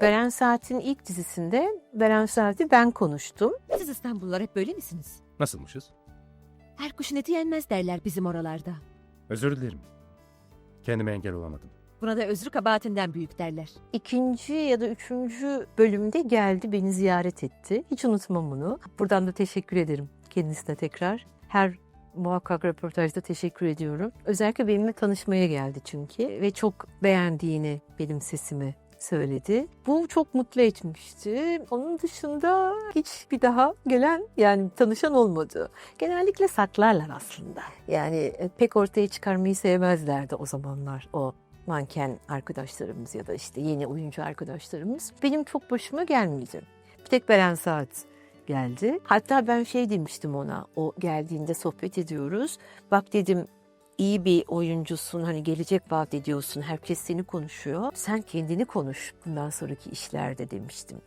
Beren Saat'in ilk dizisinde Beren Saat'i ben konuştum. Siz İstanbullular hep böyle misiniz? Nasılmışız? Her kuşun eti yenmez derler bizim oralarda. Özür dilerim. Kendime engel olamadım. Buna da özrü kabahatinden büyük derler. İkinci ya da üçüncü bölümde geldi beni ziyaret etti. Hiç unutmam bunu. Buradan da teşekkür ederim kendisine tekrar. Her muhakkak röportajda teşekkür ediyorum. Özellikle benimle tanışmaya geldi çünkü ve çok beğendiğini benim sesimi söyledi. Bu çok mutlu etmişti. Onun dışında hiç bir daha gelen yani tanışan olmadı. Genellikle saklarlar aslında. Yani e, pek ortaya çıkarmayı sevmezlerdi o zamanlar o manken arkadaşlarımız ya da işte yeni oyuncu arkadaşlarımız. Benim çok başıma gelmedi. Bir tek Beren Saat geldi. Hatta ben şey demiştim ona o geldiğinde sohbet ediyoruz. Bak dedim iyi bir oyuncusun hani gelecek vaat ediyorsun herkes seni konuşuyor. Sen kendini konuş bundan sonraki işlerde demiştim.